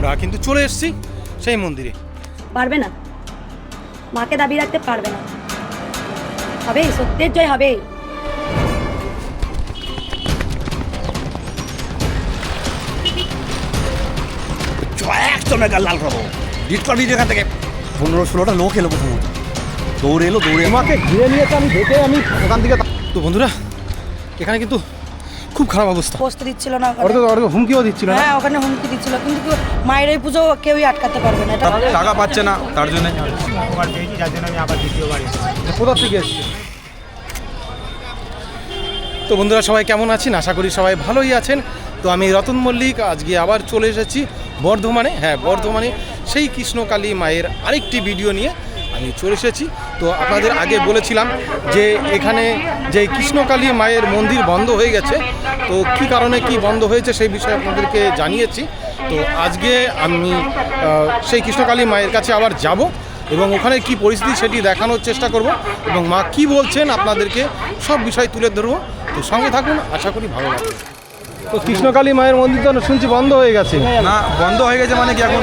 আমরা কিন্তু চলে এসেছি সেই মন্দিরে। পারবে না। মাকে দাবি রাখতে পারবে না। হবে সত্যের জয় হবে। একশো মেগা লাল খাব ডিট করবি এখান থেকে। পনেরো ষোলোটা লোক এলো প্রথমত দৌড়ে এলো দৌড়ে আমাকে ঘিরে নিয়েছে আমি দেখে আমি ওখান থেকে তো বন্ধুরা এখানে কিন্তু খুব খারাপ অবস্থা। পোস্ত দিচ্ছিল না ওখানে। ওরা তো ওরা তো হুমকিও দিচ্ছিল না? হ্যাঁ ওখানে হুমকি দিচ্ছিল কিন্তু কেউ- মায়ের এই পুজো কেউই আটকাতে পারবে না। এটা টাকা পাচ্ছে না তার জন্য। কোথা থেকে এসছে? তো বন্ধুরা সবাই কেমন আছেন? আশা করি সবাই ভালোই আছেন। তো আমি রতন মল্লিক আজকে আবার চলে এসেছি বর্ধমানে। হ্যাঁ বর্ধমানে সেই কৃষ্ণকালী মায়ের আরেকটি ভিডিও নিয়ে। আমি চলে এসেছি। তো আপনাদের আগে বলেছিলাম যে এখানে যে কৃষ্ণকালী মায়ের মন্দির বন্ধ হয়ে গেছে, তো কি কারণে কি বন্ধ হয়েছে সেই বিষয়ে আপনাদেরকে জানিয়েছি। তো আজকে আমি সেই কৃষ্ণকালী মায়ের কাছে আবার যাব এবং ওখানে কি পরিস্থিতি সেটি দেখানোর চেষ্টা করব এবং মা কি বলছেন আপনাদেরকে সব বিষয় তুলে ধরবো। তো সঙ্গে থাকুন, আশা করি ভালো লাগবে। তো কৃষ্ণকালী মায়ের মন্দির তো শুনছি বন্ধ হয়ে গেছে। না, বন্ধ হয়ে গেছে মানে কি এখন?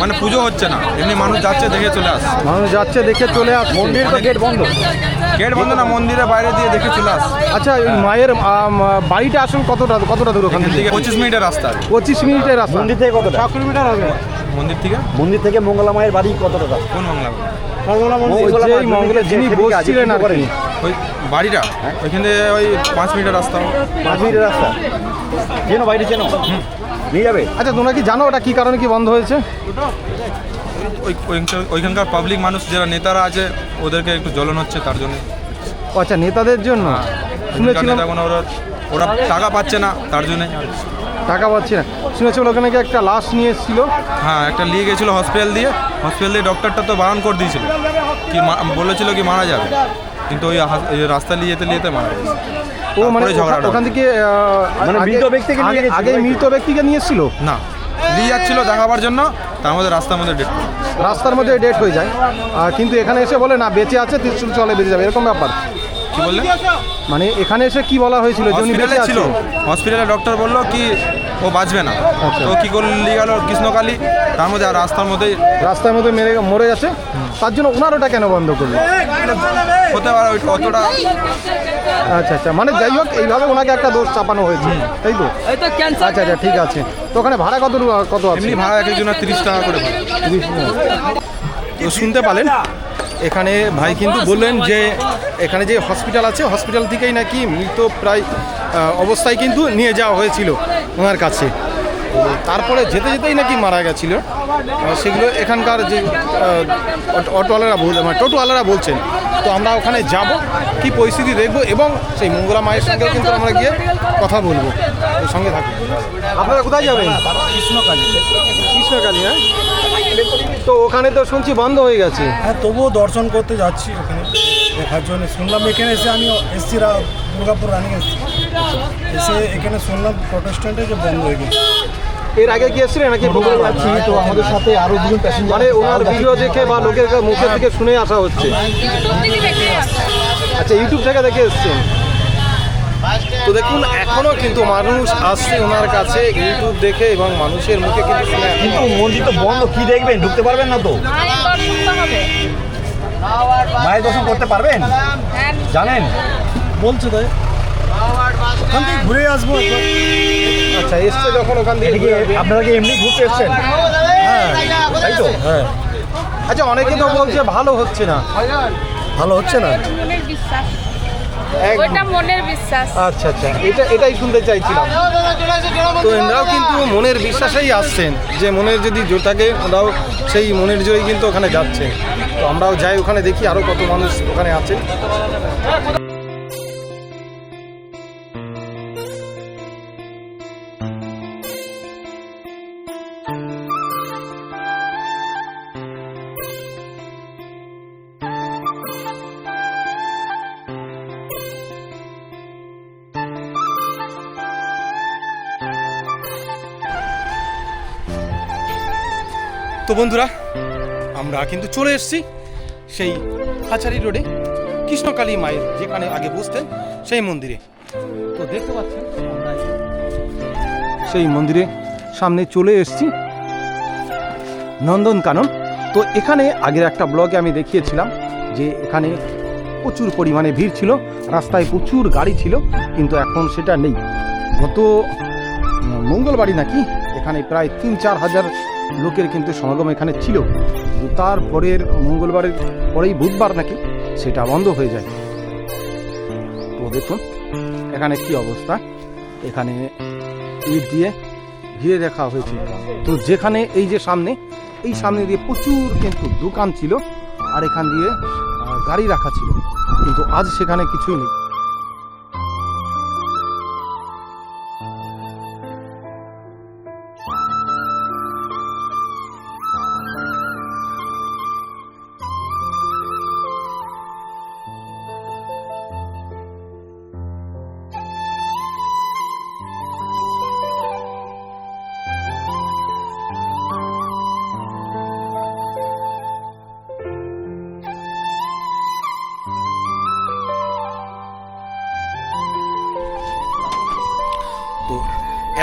মানে পুজো হচ্ছে না। এমনি মানুষ যাচ্ছে দেখে চলে আস মানুষ যাচ্ছে দেখে চলে আস মন্দির তো গেট বন্ধ। গেট বন্ধ না মন্দিরের বাইরে দিয়ে দেখে চলে আস আচ্ছা ওই মায়ের আম, বাড়িটা আসুন কতটা কতটা দূর ওখান এখান থেকে? থেকে পঁচিশ মিনিটের রাস্তা। পঁচিশ মিনিটের রাস্তা। মন্দির থেকে কতটা? ছ কিলোমিটার হবে। মন্দির থেকে? মন্দির থেকে মঙ্গলা মায়ের বাড়ি কতটা? কোন বাংলা ওই যে মঙ্গলে যিনি বসছিলেন আর কি। ওই বাড়িটা? ওইখান থেকে ওই পাঁচ মিনিটের রাস্তা। পাঁচ মিনিটের রাস্তা। চেনো বাড়িটা চেনো? নিয়ে যাবে? আচ্ছা তোমরা কি জানো ওটা কি কারণে কি বন্ধ হয়েছে? ওই ওইখানকার- ওইখানকার পাবলিক মানুষ যারা নেতারা আছে ওদেরকে একটু জ্বলন হচ্ছে তার জন্য। ও আচ্ছা নেতাদের জন্য? শুনেছিলাম নেতা ওরা ওরা টাকা পাচ্ছে না তার জন্য। টাকা পাচ্ছি না। শুনেছিলাম ওখানে কি একটা লাশ নিয়ে এসেছিল? হ্যাঁ একটা নিয়ে গেছিল হসপিটাল দিয়ে। হসপিটাল দিয়ে ডক্টরটা তো বারণ করে দিয়েছিল। কি মা- বলেছিল কি মারা যাবে। কিন্তু ওই রাস্তা নিয়ে যেতে নিয়ে যেতে মারা গেছে। ও মানে ঝগড়াটা ওখান- থেকে মানে মৃত ব্যক্তিকে নিয়ে আগে- আগে মৃত ব্যক্তিকে নিয়ে এসেছিল না। নিয়ে যাচ্ছিল দেখাবার জন্য তার মধ্যে রাস্তার মধ্যে ডেট রাস্তার মধ্যে ডেট হয়ে যায়। আর কিন্তু এখানে এসে বলে না বেঁচে আছে ত্রিশুল চলে বেঁচে যাবে। এরকম ব্যাপার। কি বললেন? মানে এখানে এসে কি বলা হয়েছিল যে উনি বেঁচে ছিল। হসপিটালে ডক্টর বলল কি ও বাঁচবে না। আচ্ছা। তো কি করে নিয়ে গেল কৃষ্ণকালী? তার মধ্যে রাস্তার মধ্যে রাস্তার মধ্যে মেরে মরে গেছে? তার জন্য ওনার ওটা কেন বন্ধ করল? হতে পারে ওই অতটা আচ্ছা আচ্ছা। মানে যাই হোক এইভাবে ওনাকে একটা দোষ চাপানো হয়েছে। তাই তো? আচ্ছা আচ্ছা ঠিক আছে। তো ওখানে ভাড়া কত কত আছে? এমনি ভাড়া এক একজনের তিরিশ টাকা করে ভাড়া। তো শুনতে পালেন এখানে ভাই কিন্তু বললেন যে এখানে যে হসপিটাল আছে হসপিটাল থেকেই নাকি মৃত প্রায় অবস্থায় কিন্তু নিয়ে যাওয়া হয়েছিল ওনার কাছে। তারপরে যেতে যেতেই নাকি মারা গেছিল। সেগুলো এখানকার যে অটোওয়ালারা বল মানে টোটোওয়ালারা বলছেন। তো আমরা ওখানে যাব কি পরিস্থিতি দেখব এবং সেই মঙ্গলা মায়ের সঙ্গেও কিন্তু আমরা গিয়ে কথা বলব। সঙ্গে থাকুন। আপনারা কোথায় যাবেন? কৃষ্ণকালী কৃষ্ণকালী হ্যাঁ? তো ওখানে তো শুনছি বন্ধ হয়ে গেছে। হ্যাঁ তবুও দর্শন করতে যাচ্ছি ওখানে। দেখার জন্য শুনলাম এখানে এসে আমি এসছি রা- দুর্গাপুর রানিং এসছি এসে এখানে শুনলাম প্রোটেস্ট্যান্টে যে বন্ধ হয়ে গেছে। এর আগে কি এসেছিলেন নাকি যাচ্ছি তো আমাদের সাথে আরও দুজন প্যাসেঞ্জার মানে ওনার ভিডিও দেখে বা লোকের মুখের থেকে শুনে আসা হচ্ছে। আচ্ছা ইউটিউব থেকে দেখে এসছেন। তো দেখুন এখনও কিন্তু মানুষ আসছে ওনার কাছে ইউটিউব দেখে এবং মানুষের মুখে কিন্তু শুনে কিন্তু মন্দির তো বন্ধ কি দেখবেন? ঢুকতে পারবেন না তো। মায়ের দর্শন করতে পারবেন? জানেন? বলছে তাই ওখান থেকে ঘুরে আসব। আচ্ছা এসছে যখন ওখান থেকে আপনারা কি এমনি ঘুরতে এসছেন? হ্যাঁ তাই তো হ্যাঁ। আচ্ছা অনেকে তো বলছে ভালো হচ্ছে না। ভালো হচ্ছে না? মনের ওটা মনের বিশ্বাস। আচ্ছা আচ্ছা এটা এটাই শুনতে চাইছিলাম। তো এনারাও কিন্তু মনের বিশ্বাসেই আসছেন যে মনের যদি জোর থাকে ওরাও সেই মনের জোরেই কিন্তু ওখানে যাচ্ছে তো আমরাও যাই ওখানে দেখি আরও কত মানুষ ওখানে আছে। তো বন্ধুরা, আমরা কিন্তু চলে এসেছি সেই হাচারি রোডে, কৃষ্ণকালী মায়ের, যেখানে আগে বসতেন সেই মন্দিরে। তো দেখতে পাচ্ছেন সেই মন্দিরে সামনে চলে এসেছি নন্দনকানন তো এখানে আগের একটা ব্লগে আমি দেখিয়েছিলাম যে এখানে প্রচুর পরিমাণে ভিড় ছিল, রাস্তায় প্রচুর গাড়ি ছিল, কিন্তু এখন সেটা নেই। গত মঙ্গলবারই নাকি এখানে প্রায় তিন চার হাজার লোকের কিন্তু সমাগম এখানে ছিল। কিন্তু তারপরের মঙ্গলবারের পরেই বুধবার নাকি সেটা বন্ধ হয়ে যায়। তো দেখুন, এখানে কি অবস্থা? এখানে ইট দিয়ে ঘিরে রাখা হয়েছে। তো যেখানে এই যে সামনে, এই সামনে দিয়ে প্রচুর কিন্তু দোকান ছিল, আর এখান দিয়ে গাড়ি রাখা ছিল। কিন্তু আজ সেখানে কিছুই নেই।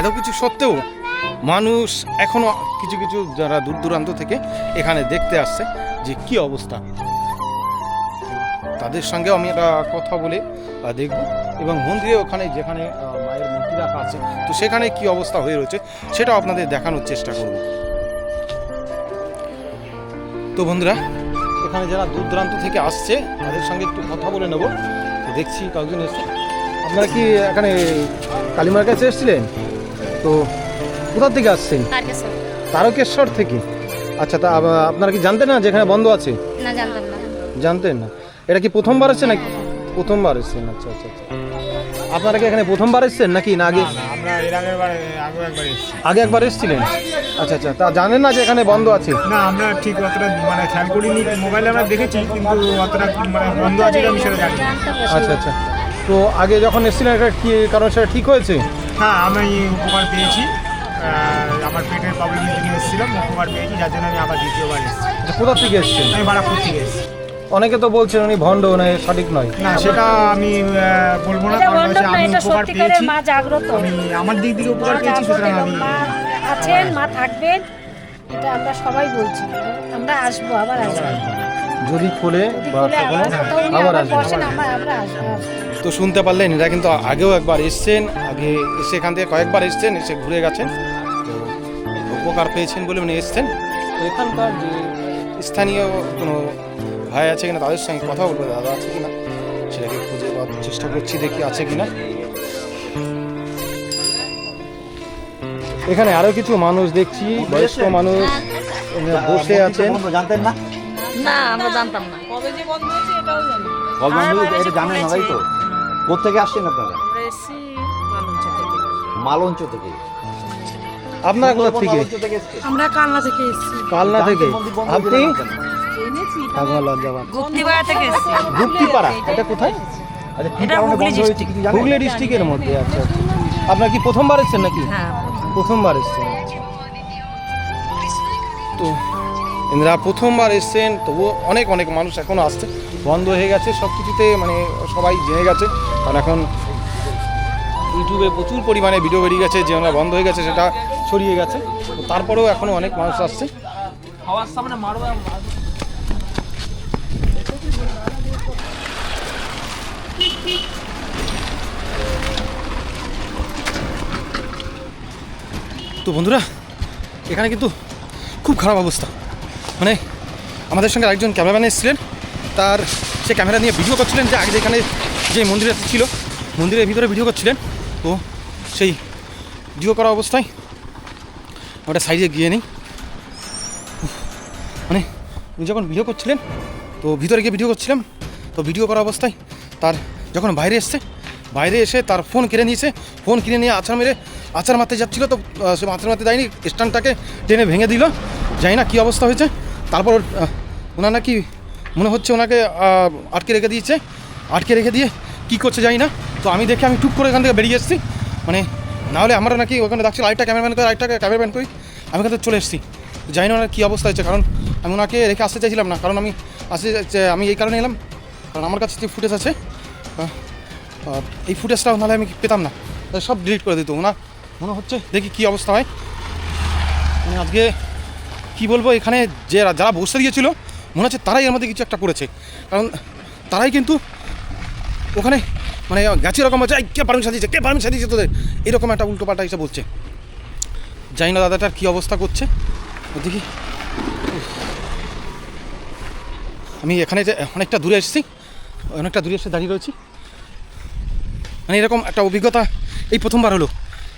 এত কিছু সত্ত্বেও মানুষ এখনও কিছু কিছু যারা দূর দূরান্ত থেকে এখানে দেখতে আসছে যে কি অবস্থা। তাদের সঙ্গে আমি একটা কথা বলে দেখব। এবং মন্দিরে ওখানে যেখানে মায়ের মূর্তি রাখা আছে, তো সেখানে কি অবস্থা হয়ে রয়েছে সেটাও আপনাদের দেখানোর চেষ্টা করব। তো বন্ধুরা, এখানে যারা দূর দূরান্ত থেকে আসছে, তাদের সঙ্গে একটু কথা বলে নেব। দেখছি কয়েকজন এসছে। আপনারা কি এখানে কালীমার কাছে এসেছিলেন? তো কোথা থেকে আসছেন? তারকেশ্বর থেকে? আচ্ছা তা আপনারা কি জানতেন না যেখানে বন্ধ আছে? না জানতাম না। জানতেন না। এটা কি প্রথমবার এসেছেন নাকি? প্রথমবার এসেছেন আচ্ছা আচ্ছা আচ্ছা। আপনারা কি এখানে প্রথমবার এসেছেন নাকি না আগে? আগে একবার এসেছি। এসেছিলেন? আচ্ছা আচ্ছা তা জানেন না যে এখানে বন্ধ আছে? না আমরা ঠিক অতটা মানে খেয়াল করিনি। মোবাইলে আমরা দেখেছি কিন্তু অতটা মানে বন্ধ আছে আমি সেটা জানি আচ্ছা আচ্ছা। তো আগে যখন এসেছিলেন এটা কি কারণ সেটা ঠিক হয়েছে? হ্যাঁ আমি উপকার পেয়েছি। আমার পেটের প্রবলেম থেকে এসেছিলাম উপকার পেয়েছি যার জন্য আমি আবার দ্বিতীয়বার এসেছি। আচ্ছা কোথা থেকে এসেছেন? আমি বারাপুর থেকে এসেছি। অনেকে তো বলছেন উনি ভণ্ড নয় সঠিক নয়। না সেটা আমি বলব না কারণ হচ্ছে আমি উপকার পেয়েছি। মা জাগ্রত। আমি আমার দিক থেকে উপকার মা পেয়েছি সুতরাং আমি আছেন মা থাকবেন এটা আমরা সবাই বলছি। আমরা আসব। আবার আসব। যদি খোলে বা কখনো আবার আসবেন আমরা আসব। তো শুনতে পারলেন এরা কিন্তু আগেও একবার এসছেন আগে এসে এখান থেকে কয়েকবার এসছেন এসে ঘুরে গেছেন। তো উপকার পেয়েছেন বলে উনি এসছেন। তো এখানকার যে স্থানীয় কোনো ভাই আছে কিনা তাদের সঙ্গে কথা বলব দাদা আছে কিনা সেটাকে খুঁজে পাওয়ার চেষ্টা করছি দেখি আছে কিনা। এখানে আরও কিছু মানুষ দেখছি বয়স্ক মানুষ এখানে বসে আছেন। জানতেন না। না আমরা জানতাম না। কবে যে বন্ধ হয়েছে এটাও জানি না। বলবান্ধব এটা জানেন না তাই তো? কোথেকে আসছেন আপনারা? আমরা এসছি মালঞ্চ থেকে। মালঞ্চ থেকে। আপনারা কোথা থেকে? মালঞ্চ থেকে এসছেন? আমরা কালনা থেকে এসেছি। কালনা থেকে? মন্দির আপনি? গেল কেন? ঠাকুমা লজ্জাবান গুপ্তিপাড়া থেকে এসছি। গুপ্তিপাড়া? এটা কোথায়? আচ্ছা কি কারণে বন্ধ হয়েছে কিছু জানেন? হুগলি ডিস্ট্রিক্টের মধ্যে আচ্ছা আচ্ছা। আপনার কি প্রথমবার এসেছেন নাকি? হ্যাঁ প্রথমবার এসেছেন আচ্ছা। তো এনারা প্রথমবার এসেছেন তবুও অনেক অনেক মানুষ এখনও আসছে। বন্ধ হয়ে গেছে সব কিছুতে মানে সবাই জেনে গেছে। কারণ এখন ইউটিউবে প্রচুর পরিমাণে ভিডিও বেরিয়ে গেছে যে ওনারা বন্ধ হয়ে গেছে সেটা ছড়িয়ে গেছে। তারপরেও এখনও অনেক মানুষ আসছে। তো বন্ধুরা এখানে কিন্তু খুব খারাপ অবস্থা। মানে আমাদের সঙ্গে একজন ক্যামেরাম্যান এসেছিলেন। তার সে ক্যামেরা নিয়ে ভিডিও করছিলেন যে আগে যেখানে যে মন্দিরে ছিল, মন্দিরের ভিতরে ভিডিও করছিলেন। তো সেই ভিডিও করা অবস্থায় ওটা সাইডে গিয়ে নেই। মানে উনি যখন ভিডিও করছিলেন, তো ভিতরে গিয়ে ভিডিও করছিলাম। তো ভিডিও করা অবস্থায় তার যখন বাইরে এসছে, বাইরে এসে তার ফোন কিনে নিয়েছে। ফোন কিনে নিয়ে আচার মেরে আচার মারতে যাচ্ছিল। তো সে আচার মারতে দেয়নি স্ট্যান্ডটাকে টেনে ভেঙে দিল। জানি না কী অবস্থা হয়েছে। তারপর ওনার নাকি মনে হচ্ছে ওনাকে আটকে রেখে দিয়েছে। আটকে রেখে দিয়ে কী করছে জানি না। তো আমি দেখে আমি টুক করে এখান থেকে বেরিয়ে এসেছি। মানে নাহলে আমরা নাকি ওখানে ডাকছি আরেকটা ক্যামেরাম্যান করে আরেকটা ক্যামেরাম্যান করি আমি এখান থেকে চলে এসেছি। জানি না ওনার কী অবস্থা হয়েছে, কারণ আমি ওনাকে রেখে আসতে চাইছিলাম না। কারণ আমি আসতে আমি এই কারণে এলাম। কারণ আমার কাছে যে ফুটেজ আছে এই ফুটেজটাও নাহলে আমি পেতাম না। সব ডিলিট করে দিত। ওনার মনে হচ্ছে দেখি কী অবস্থা হয়। আজকে কি বলব এখানে যে যারা বসে দিয়েছিল মনে হচ্ছে তারাই এর মধ্যে কিছু একটা করেছে। কারণ তারাই কিন্তু ওখানে মানে গেছে এরকম "এই, কে পারমিশন দিয়েছে? কে পারমিশন দিয়েছে তোদের? এরকম একটা উল্টো পাল্টা এসে বলছে। জানি না দাদাটার কী অবস্থা করছে। দেখি। আমি এখানে যে অনেকটা দূরে এসেছি অনেকটা দূরে এসে দাঁড়িয়ে রয়েছি। মানে এরকম একটা অভিজ্ঞতা এই প্রথমবার হলো।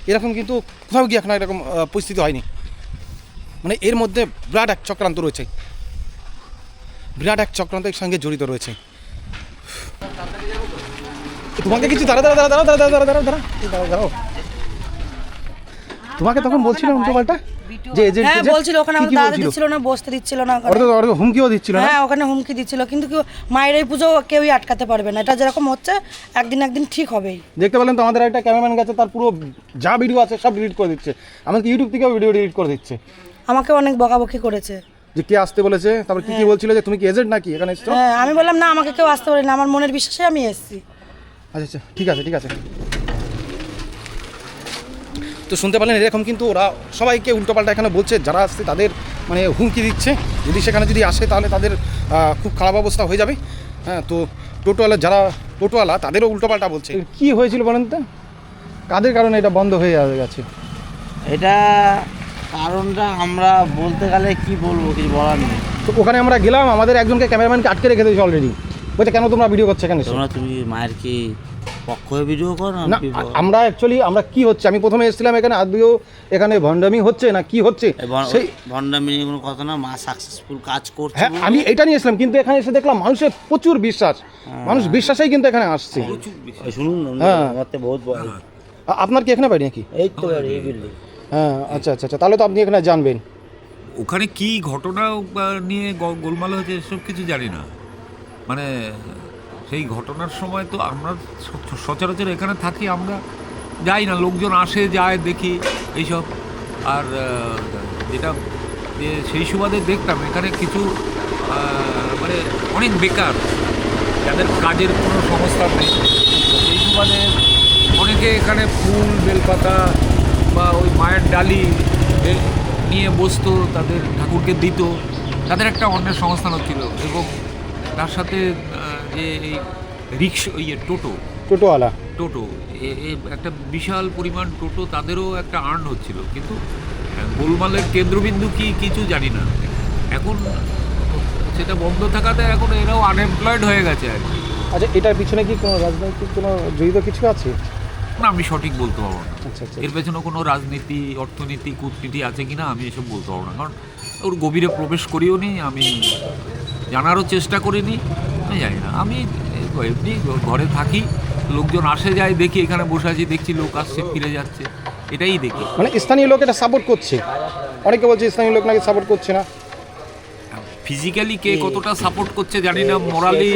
এরকম কিন্তু কোথাও গিয়ে এখন এরকম পরিস্থিতি হয়নি। মানে এর মধ্যে বিরাট এক চক্রান্ত রয়েছে। বিরাট এক চক্রান্তের সঙ্গে জড়িত রয়েছে। তোমাকে কিছু দাঁড়া দাঁড়া দাঁড়া দাঁড়া দাঁড়া দাঁড়া দাঁড়া দাঁড়া দাঁড়া দাঁড়াও। তোমাকে তখন বলছিলাম উল্টো পাল্টা? যে এজেন্ট হ্যাঁ বলছিল ওখানে আমার দাদা দিচ্ছিল না বসতে দিচ্ছিল না ওখানে। ওরা হুমকিও দিচ্ছিল না? হ্যাঁ ওখানে হুমকি দিচ্ছিল কিন্তু কেউ মায়ের এই পুজো কেউই আটকাতে পারবে না। এটা যেরকম হচ্ছে একদিন একদিন ঠিক হবেই। দেখতে পেলেন তো আমাদের একটা ক্যামেরাম্যান গেছে তার পুরো যা ভিডিও আছে সব ডিলিট করে দিচ্ছে। আমাকে ইউটিউব থেকেও ভিডিও ডিলিট করে দিচ্ছে। আমাকে অনেক বকাবকি করেছে। যে কে আসতে বলেছে? তারপর কি কি বলছিল যে তুমি কি এজেন্ট নাকি এখানে এসছো? হ্যাঁ আমি বললাম না আমাকে কেউ আসতে পারে না আমার মনের বিশ্বাসে আমি এসেছি। আচ্ছা আচ্ছা ঠিক আছে ঠিক আছে। তো শুনতে পারলেন এরকম কিন্তু ওরা সবাইকে উল্টোপাল্টা এখানে বলছে যারা আসছে তাদের মানে হুমকি দিচ্ছে। যদি সেখানে যদি আসে তাহলে তাদের খুব খারাপ অবস্থা হয়ে যাবে। হ্যাঁ তো টোটোওয়ালা যারা টোটোওয়ালা তাদেরও উল্টোপাল্টা বলছে। কি হয়েছিল বলেন তো? কাদের কারণে এটা বন্ধ হয়ে গেছে এটা কারণটা আমরা বলতে গেলে কি বলব কিছু বলার নেই। তো ওখানে আমরা গেলাম আমাদের একজনকে ক্যামেরাম্যানকে আটকে রেখে দিয়েছে অলরেডি বলছে কেন তোমরা ভিডিও করছ এখানে? তোমরা তুমি মায়ের কি পক্ষ হয়ে ভিডিও করো না আমরা অ্যাকচুয়ালি আমরা কি হচ্ছে? আমি প্রথমে এসেছিলাম এখানে আদৌ এখানে ভণ্ডামি হচ্ছে না কি হচ্ছে? সেই ভণ্ডামি নিয়ে কোনো কথা না মা সাকসেসফুল কাজ করছে হ্যাঁ আমি এটা নিয়ে এসলাম কিন্তু এখানে এসে দেখলাম মানুষের প্রচুর বিশ্বাস। মানুষ বিশ্বাসেই কিন্তু এখানে আসছে। শুনুন না, হ্যাঁ। আমার তো বহুত আপনার কি এখানে বাড়ি নাকি? এই তো বাড়ি, এই বিল্ডিং হ্যাঁ আচ্ছা আচ্ছা আচ্ছা। তাহলে তো আপনি এখানে জানবেন। ওখানে কি ঘটনা নিয়ে গোলমাল হয়েছে এসব কিছু জানি না। মানে সেই ঘটনার সময় তো আমরা সচরাচর এখানে থাকি, আমরা যাই না, লোকজন আসে, যায়, দেখি, এইসব। আর যেটা যে সেই সুবাদে দেখতাম, এখানে কিছু মানে অনেক বেকার, যাদের কাজের কোনো সংস্থা নেই। সেই সুবাদে অনেকে এখানে ফুল, বেলপাতা বা ওই মায়ের ডালি নিয়ে বসতো তাদের ঠাকুরকে দিত। তাদের একটা অন্যের সংস্থান ছিল এবং তার সাথে যে এই রিক্সা ইয়ে টোটো। টোটোওয়ালা। টোটো। একটা বিশাল পরিমাণ টোটো তাদেরও একটা আর্ন হচ্ছিল। কিন্তু গোলমালের কেন্দ্রবিন্দু কি কিছু জানি না। এখন সেটা বন্ধ থাকাতে এখন এরাও আনএমপ্লয়েড হয়ে গেছে আর কি। আচ্ছা এটার পিছনে কি কোনো রাজনৈতিক কোনো জড়িত কিছু আছে? না আমি সঠিক বলতে পারব না। আচ্ছা আচ্ছা। এর পেছনে কোনো রাজনীতি অর্থনীতি কূটনীতি আছে কিনা আমি এসব বলতে পারব না। কারণ ওর গভীরে প্রবেশ করিও নি আমি জানারও চেষ্টা করিনি আমি জানি না। আমি এমনি ঘরে থাকি লোকজন আসে যায় দেখি এখানে বসে আছি দেখছি লোক আসছে ফিরে যাচ্ছে এটাই দেখি। মানে স্থানীয় লোক এটা সাপোর্ট করছে। অনেকে বলছে স্থানীয় লোক নাকি সাপোর্ট করছে না। ফিজিক্যালি কে কতটা সাপোর্ট করছে জানি না মোরালি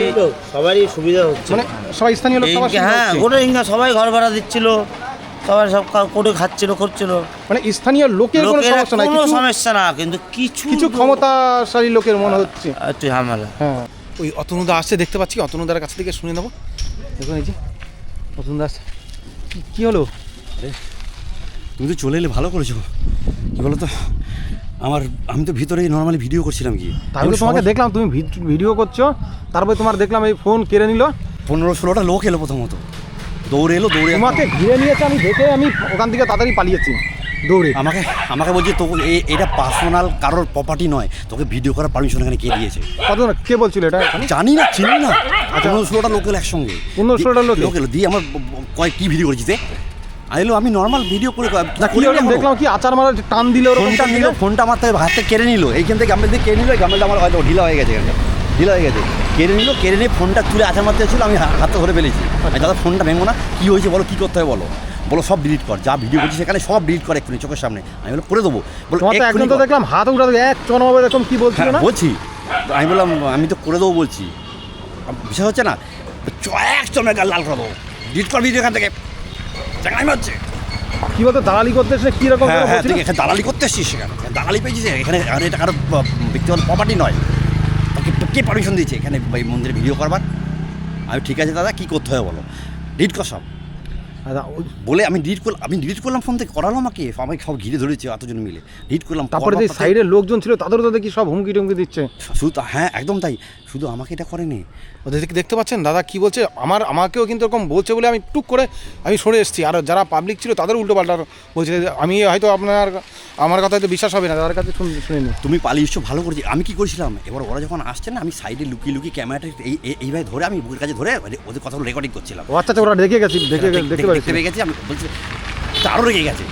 সবারই সুবিধা হচ্ছে। মানে সবাই স্থানীয় লোক সবার হ্যাঁ হচ্ছে। গোটা ইনকা সবাই ঘর ভাড়া দিচ্ছিল সবাই সব করে খাচ্ছিল করছিল। মানে স্থানীয় লোকের কোনো সমস্যা নাই কোনো সমস্যা না কিন্তু কিছু কিছু ক্ষমতাশালী লোকের মনে হচ্ছে। একটু ঝামেলা। হ্যাঁ। ওই অতনুদা আসছে দেখতে পাচ্ছি অতনুদার কাছ থেকে শুনে নেব। দেখুন এই যে অতনুদা আসছে। কি- কি হলো? তুমি তো চলে এলে ভালো করেছ। কি বলো তো আমার আমি তো ভিতরে নর্মালি ভিডিও করছিলাম কি? তাহলে তোমাকে দেখলাম তুমি ভিড- ভিডিও করছ তারপরে তোমার দেখলাম এই ফোন কেড়ে নিল। পনেরো ষোলোটা লোক এলো প্রথমত। দৌড়ে এলো দৌড়ে তোমাকে ঘিরে নিয়েছে আমি দেখে আমি ওখান থেকে তাড়াতাড়ি পালিয়েছি দৌড়ে। আমাকে আমাকে বলছে তো এটা পার্সোনাল কারোর প্রপার্টি নয়। তোকে ভিডিও করার পারমিশন এখানে কে দিয়েছে? কত কে বলছিল এটা? জানি না চিনি না। পনেরো ষোলোটা লোক এলো একসঙ্গে। পনেরো ষোলোটা লোক? লোক এলো। দিয়ে আমার কয় কি ভিডিও করেছিস আমি এলো আমি নর্মাল ভিডিও করে দেখলাম কি আচার মারা টান দিলে ফোনটা নিল ফোনটা আমার থেকে হাত কেড়ে নিল। এইখান থেকে গামলা দিয়ে কেড়ে নিল এই গামলাটা আমার হয়তো ঢিলা হয়ে গেছে এখানটা। ঢিলা হয়ে গেছে। কেড়ে নিল কেড়ে নিয়ে ফোনটা তুলে আচার মারতে ছিল আমি হাতে ধরে ফেলেছি। আমি দাদা ফোনটা ভেঙো না। কী হয়েছে বলো কী করতে হবে বলো। বলো সব ডিলিট কর। যা ভিডিও করছি সেখানে সব ডিলিট কর এক্ষুনি চোখের সামনে। আমি বলো করে দেবো। বলো একজন তো দেখলাম হাত উঠা এক চনমাবে এরকম কি বলছিল হ্যাঁ না? বলছি। আমি বললাম আমি তো করে দেবো বলছি। বিশ্বাস হচ্ছে না এক চমে গাল লাল করে দেবো। ডিলিট কর ভিডিও এখান থেকে। জানাই মারছে। কি বলতো দালালি করতে এসে কি রকম হ্যাঁ হ্যাঁ এখানে দালালি করতে এসছিস সেখানে। দালালি পেয়েছিস এখানে আর এটা কারও ব্যক্তিগত প্রপার্টি নয়। তোকে কে পারমিশন দিয়েছে এখানে এই মন্দিরে ভিডিও করবার। আমি ঠিক আছে দাদা কী করতে হবে বলো? ডিট কর সব। বলে আমি ডিলিট করলাম আমি ডিলিট করলাম ফোন থেকে করালো আমাকে আমাকে সব ঘিরে ধরেছে এতজন মিলে। ডিলিট করলাম তারপরে যে সাইডের লোকজন ছিল তাদেরও তো দেখি সব হুমকি টুমকি দিচ্ছে। শুধু তা- হ্যাঁ একদম তাই। শুধু আমাকে এটা করেনি। ওদের দিকে দেখতে পাচ্ছেন? দাদা কি বলছে? আমার আমাকেও কিন্তু এরকম বলছে বলে আমি টুক করে আমি সরে এসেছি। আর যারা পাবলিক ছিল তাদের উল্টো পাল্টা বলছে যে আমি হয়তো আপনার আমার কথা হয়তো বিশ্বাস হবে না তাদের কাছে শুন- শুনিনি তুমি পালিয়ে এসছো ভালো করেছি। আমি কি করেছিলাম? এবার ওরা যখন আসছে না আমি সাইডে লুকিয়ে লুকিয়ে ক্যামেরাটা এই এই- এইভাবে ধরে আমি বুকের কাছে ধরে ওদের- ওদের কথাগুলো রেকর্ডিং করছিলাম। ও আচ্ছা আচ্ছা, ওরা দেখে গেছি দেখে দেখ- দেখতে দেখ- পেয়ে গেছি আমি বলছি আরও রেগে গেছে।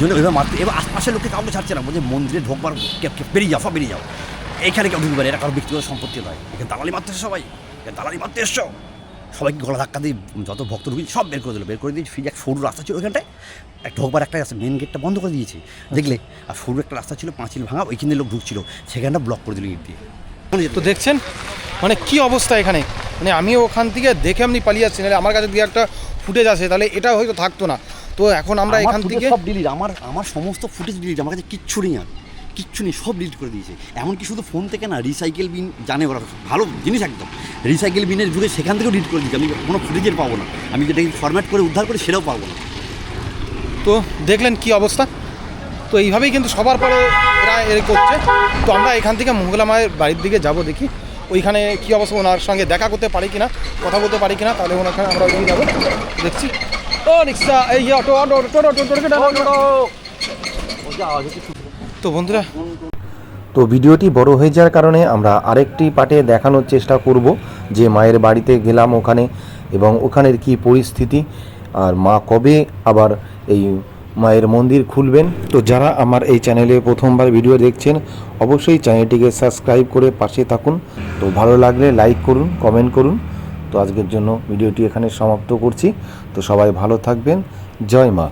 জন্য ওইভাবে মারতে এবার আশপাশের লোককে কাউকে ছাড়ছে না বলছে মন্দিরে ঢোকবার বেরিয়ে যাও সব বেরিয়ে যাও। এখানে কেউ ঢুকবে না, এটা কারও ব্যক্তিগত সম্পত্তি নয়। এখানে দালালি মারতে সবাই এখানে দালালি মারতে এসছো। সবাইকে গলা ধাক্কা দিয়ে যত ভক্ত ঢুকি সব বের করে দিল বের করে দিয়ে ফিরে এক সরু রাস্তা ছিল ওইখানটায় এক ঢোকবার একটা রাস্তা মেন গেটটা বন্ধ করে দিয়েছে। দেখলে আর সরু একটা রাস্তা ছিল পাঁচিল ভাঙা ওইখানে লোক ঢুকছিল সেখানটা ব্লক করে দিল ইট দিয়ে। তো দেখছেন? মানে কি অবস্থা এখানে? মানে আমি ওখান থেকে দেখে আমি পালিয়ে যাচ্ছি আমার কাছে দিয়ে একটা ফুটেজ আছে তাহলে এটা হয়তো থাকতো না। তো এখন আমরা এখান থেকে সব ডিলিট আমার আমার সমস্ত ফুটেজ ডিলিট আমার কাছে কিচ্ছু নেই আর। কিচ্ছু নেই সব ডিলিট করে দিয়েছে। এমনকি শুধু ফোন থেকে না রিসাইকেল বিন জানে ওরা ভালো জিনিস একদম। রিসাইকেল বিনের যুগে সেখান থেকেও ডিলিট করে দিয়েছে। আমি কোনো ফুটেজের পাবো না। আমি যেটাকে ফরম্যাট করে উদ্ধার করে সেটাও পাবো না। তো দেখলেন কি অবস্থা? তো এইভাবেই কিন্তু সবার পরে এরা এর করছে। তো আমরা এখান থেকে মঙ্গলা মায়ের বাড়ির দিকে যাব দেখি। ওইখানে কি অবস্থা, ওনার সঙ্গে দেখা করতে পারি কিনা, কথা বলতে পারি কিনা, তাহলে ওনাখানে আমরা ওইদিকে যাব, দেখছি। ও রিক্সা এই অটো অটো অটো। তো বন্ধুরা, তো ভিডিওটি বড় হয়ে যাওয়ার কারণে আমরা আরেকটি পার্টে দেখানোর চেষ্টা করব, যে মায়ের বাড়িতে গেলাম ওখানে এবং ওখানের কি পরিস্থিতি, আর মা কবে আবার এই মায়ের মন্দির খুলবেন। তো যারা আমার এই চ্যানেলে প্রথমবার ভিডিও দেখছেন, অবশ্যই চ্যানেলটিকে সাবস্ক্রাইব করে পাশে থাকুন। তো ভালো লাগলে লাইক করুন, কমেন্ট করুন। তো আজকের জন্য ভিডিওটি এখানে সমাপ্ত করছি। তো সবাই ভালো থাকবেন। জয় মা।